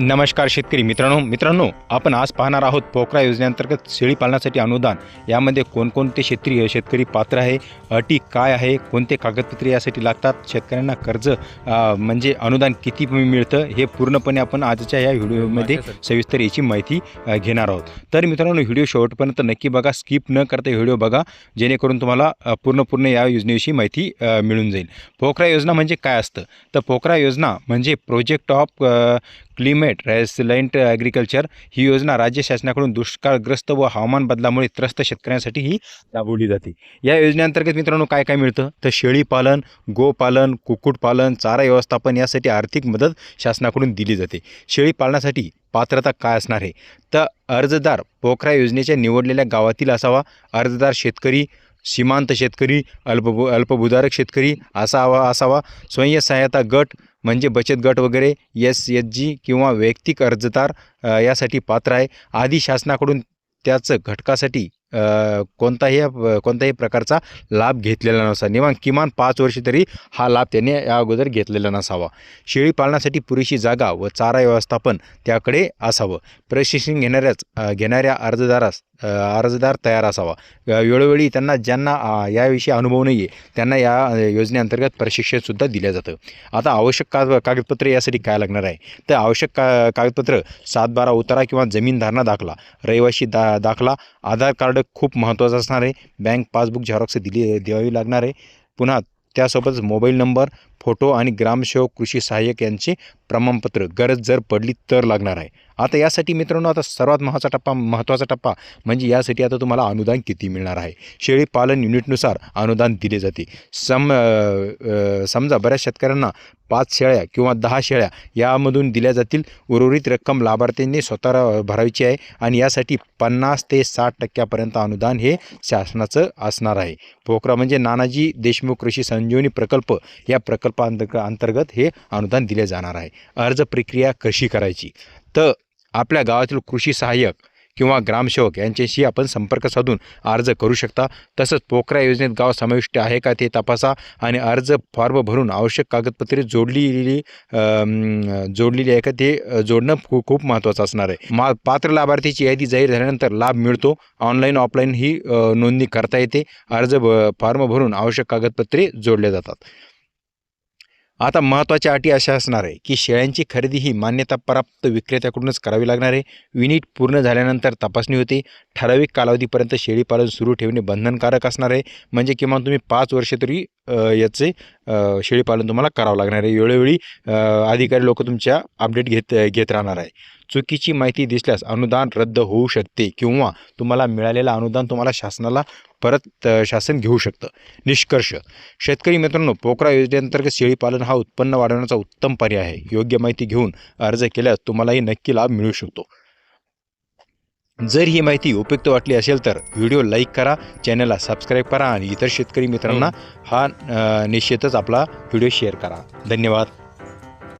नमस्कार शेतकरी मित्रांनो मित्रांनो आपण आज पाहणार आहोत पोकरा योजनेअंतर्गत शेळी पालनासाठी अनुदान. यामध्ये कोणकोणते शेतकरी शेतकरी पात्र आहे अटी काय आहे कोणते कागदपत्रे यासाठी लागतात शेतकऱ्यांना कर्ज म्हणजे अनुदान किती मिळतं हे पूर्णपणे आपण आजच्या या व्हिडिओमध्ये सविस्तर याची माहिती घेणार आहोत. तर मित्रांनो व्हिडिओ शेवटपर्यंत नक्की बघा स्किप न करता व्हिडिओ बघा जेणेकरून तुम्हाला पूर्ण पूर्ण या योजनेविषयी माहिती मिळून जाईल. पोकरा योजना म्हणजे काय असतं? तर पोकरा योजना म्हणजे project of climate resilient agriculture ही योजना राज्य शासनाकडून दुष्काळग्रस्त व हवामान बदलामुळे त्रस्त शेतकऱ्यांसाठी ही राबवली जाते. या योजनेअंतर्गत मित्रांनो काय काय मिळतं? तर शेळीपालन गोपालन कुक्कुटपालन चारा व्यवस्थापन यासाठी आर्थिक मदत शासनाकडून दिली जाते. शेळीपालनासाठी पात्रता काय असणार आहे? तर अर्जदार पोखरा योजनेच्या निवडलेल्या गावातील असावा अर्जदार शेतकरी सीमांत शेतकरी अल्पभू अल्पभूधारक शेतकरी असावा असावा स्वयं सहायता गट म्हणजे बचत गट वगैरे एस एच जी किंवा वैयक्तिक अर्जदार यासाठी पात्र आहे. आधी शासनाकडून त्याचं घटकासाठी कोणताही कोणत्याही प्रकारचा लाभ घेतलेला नसावा. निवान किमान पाच वर्षे तरी हा लाभ त्यांनी या अगोदर घेतलेला नसावा. शेळी पालनासाठी पुरेशी जागा व चारा व्यवस्थापन त्याकडे असावं. प्रशिक्षण घेणाऱ्याच घेणाऱ्या अर्जदारास अर्जदार तयार असावा. वेळोवेळी त्यांना ज्यांना याविषयी अनुभव नाही आहे त्यांना या योजनेअंतर्गत प्रशिक्षणसुद्धा दिलं जातं. आता आवश्यक का कागदपत्रे यासाठी काय लागणार आहे? तर आवश्यक का कागदपत्र सात बारा उतारा किंवा जमीनधारणा दाखला रहिवाशी दा दाखला आधार कार्ड खूप महत्त्वाचं असणार आहे. बँक पासबुक झेरॉक्स दिली द्यावी लागणार आहे. पुन्हा त्यासोबतच मोबाईल नंबर फोटो आणि ग्रामसेवक कृषी सहाय्यक यांचे प्रमाणपत्र. गरज जर पडली तर लागणार आहे. आता यासाठी मित्रांनो आता सर्वात महत्त्वाचा टप्पा महत्त्वाचा टप्पा म्हणजे यासाठी आता तुम्हाला अनुदान किती मिळणार आहे? शेळी पालन युनिटनुसार अनुदान दिले जाते. सम समजा बऱ्याच शेतकऱ्यांना पाच शेळ्या किंवा दहा शेळ्या यामधून दिल्या जातील. उर्वरित रक्कम लाभार्थ्यांनी स्वतः भरायची आहे आणि यासाठी पन्नास ते साठ टक्क्यापर्यंत अनुदान हे शासनाचं असणार आहे. पोखरा म्हणजे नानाजी देशमुख कृषी संजीवनी प्रकल्प. या प्रकल्पांतर्ग अंतर्गत हे अनुदान दिले जाणार आहे. अर्ज प्रक्रिया कशी करायची? तर आपल्या गावातील कृषी सहाय्यक किंवा ग्रामसेवक यांच्याशी आपण संपर्क साधून अर्ज करू शकता. तसंच पोखरा योजनेत गाव समाविष्ट आहे का ते तपासा आणि अर्ज फॉर्म भरून आवश्यक कागदपत्रे जोडलेली जोडलेली आहे का ते जोडणं खूप खूप महत्त्वाचं असणार आहे. मा पात्र लाभार्थीची यादी जाहीर झाल्यानंतर लाभ मिळतो. ऑनलाईन ऑफलाईन ही नोंदणी करता येते. अर्ज फॉर्म भरून आवश्यक कागदपत्रे जोडले जातात. आता महत्त्वाच्या अटी अशा असणार आहे की शेळ्यांची खरेदी ही मान्यताप्राप्त विक्रेत्याकडूनच करावी लागणार आहे. युनिट पूर्ण झाल्यानंतर तपासणी होते. ठराविक कालावधीपर्यंत शेळीपालन सुरू ठेवणे बंधनकारक असणार आहे. म्हणजे किमान तुम्ही पाच वर्ष तरी याचे शेळीपालन तुम्हाला करावं लागणार आहे. वेळोवेळी अधिकारी लोक तुमच्या अपडेट घेत घेत राहणार आहे. चुकीची माहिती दिसल्यास अनुदान रद्द होऊ शकते किंवा तुम्हाला मिळालेलं अनुदान तुम्हाला शासनाला परत शासन घेऊ शकतं. निष्कर्ष. शेतकरी मित्रांनो पोकरा योजनेअंतर्गत शेळीपालन हा उत्पन्न वाढवण्याचा उत्तम पर्याय आहे. योग्य माहिती घेऊन अर्ज केल्यास तुम्हालाही नक्की लाभ मिळू शकतो. जर ही माहिती उपयुक्त वाटली असेल तर व्हिडिओ लाईक करा चॅनलला सबस्क्राईब करा आणि इतर शेतकरी मित्रांना हा. अ, निश्चितच आपला व्हिडिओ शेअर करा. धन्यवाद.